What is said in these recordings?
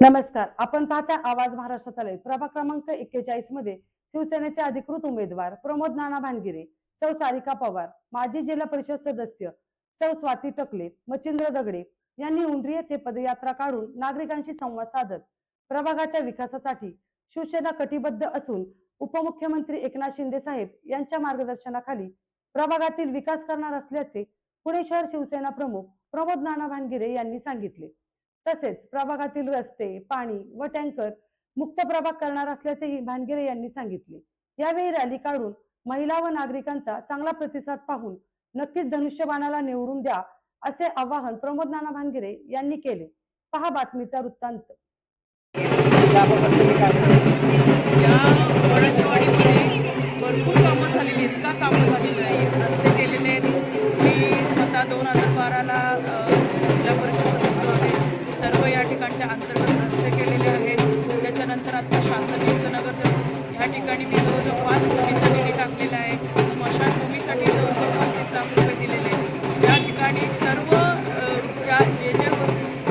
नमस्कार आपण पाहता आवाज महाराष्ट्राचा चालेल प्रभाग क्रमांक एक्केचाळीसमध्ये शिवसेनेचे अधिकृत उमेदवार प्रमोद नाना भानगिरे सौ सारिका पवार माजी जिल्हा परिषद सदस्य सौ स्वाती टकले मच्छिंद्र दगडे यांनी उंड्री येथे पदयात्रा काढून नागरिकांशी संवाद साधत प्रभागाच्या विकासासाठी शिवसेना कटिबद्ध असून उपमुख्यमंत्री एकनाथ शिंदे साहेब यांच्या मार्गदर्शनाखाली प्रभागातील विकास करणार असल्याचे पुणे शहर शिवसेना प्रमुख प्रमोद नाना भानगिरे यांनी सांगितले. तसेच प्रभागातील रस्ते पाणी व टँकर मुक्त प्रभाग करणार असल्याचेही भानगिरे यांनी सांगितले. यावेळी रॅली काढून महिला व नागरिकांचा चांगला प्रतिसाद पाहून नक्कीच धनुष्यबाणाला निवडून द्या असे आवाहन प्रमोद नाना भानगिरे यांनी केले. पहा बातमीचा वृत्तांत. या भरपूर कामं झालेली इतका कामं झालेली आहेत जवळजवळ पाच कोटीचा निधी टाकलेला आहे स्मशानभूमीसाठी जवळजवळ पस्तीस लाख रुपये दिलेले आहेत या ठिकाणी सर्व ज्या जे जे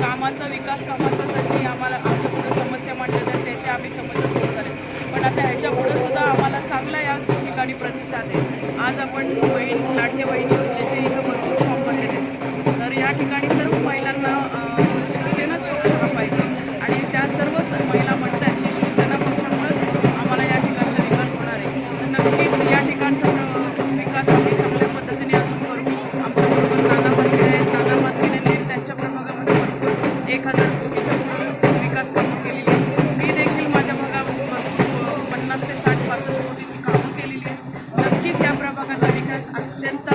कामाचा विकास कामाचा जरी आम्हाला आमच्या पुढे समस्या मांडल्या जाते ते आम्ही समस्या सोडवणार आहे पण आता ह्याच्या पुढे सुद्धा आम्हाला चांगला या ठिकाणी प्रतिसाद आहे. आज आपण बहीण लाडके बहिणी विकास अत्यंत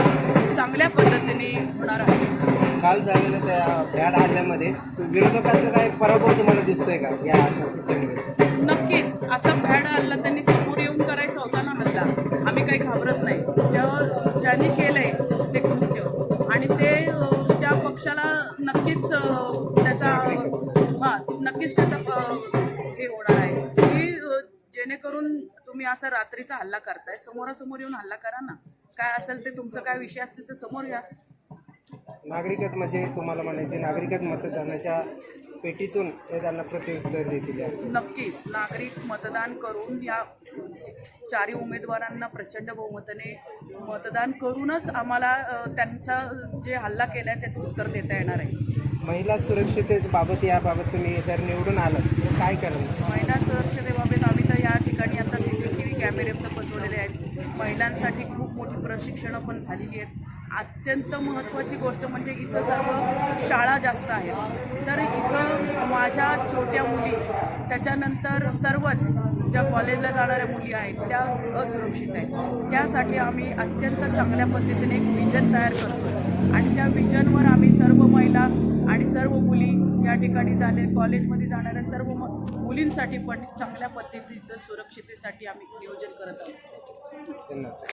चांगल्या पद्धतीने होणार आहे. काल झालेल्या त्या भ्याड हल्ल्यामध्ये विरोधकांचा काही पराभव तुम्हाला दिसतोय का या अशा कृत्यामध्ये नक्कीच असा भॅड हल्ला त्यांनी समोर येऊन करायचा होता ना हल्ला आम्ही काही घाबरत नाही. त्या ज्यांनी केलंय ते कृत्य. आणि ते अ, त्या पक्षाला नक्कीच अ, त्याचा हां नक्कीच त्याचा अ, हे होणार आहे. की अ, जेणेकरून तुम्ही असा रात्रीचा हल्ला करताय समोरासमोर येऊन हल्ला करा ना. काय असेल ते तुमचा काय विषय असतील तर समोर या नागरिकच म्हणजे तुम्हाला म्हणायचे नागरिकच मतदानाच्या पेटीतून ते त्यांना प्रत्युत्तर देतील. नक्कीच नागरिक मतदान करून या चारही उमेदवारांना प्रचंड बहुमताने मतदान करूनच आम्हाला त्यांचा जे हल्ला केला आहे त्याचं उत्तर देता येणार आहे. महिला सुरक्षिततेबाबत याबाबत तुम्ही जर निवडून आलं तर काय कराल? महिला सुरक्षतेबाबत आम्ही तर या ठिकाणी आता सी सी टी व्ही कॅमेरे पण बसवलेले आहेत. महिलांसाठी खूप मोठी प्रशिक्षणं पण झालेली आहेत. अत्यंत महत्त्वाची गोष्ट म्हणजे इथं सर्व शाळा जास्त आहेत. तर इथं माझ्या छोट्या मुली त्याच्यानंतर सर्वच ज्या कॉलेजला जाणाऱ्या मुली आहेत त्या असुरक्षित आहेत. त्यासाठी आम्ही अत्यंत चांगल्या पद्धतीने एक विजन तयार करतो आणि त्या विजनवर आम्ही सर्व महिला आणि सर्व मुली या ठिकाणी झाले कॉलेजमध्ये जाणाऱ्या सर्व म- मुलींसाठी पण चांगल्या पद्धतीचं सुरक्षितेसाठी आम्ही नियोजन करत आहोत. धन्यवाद.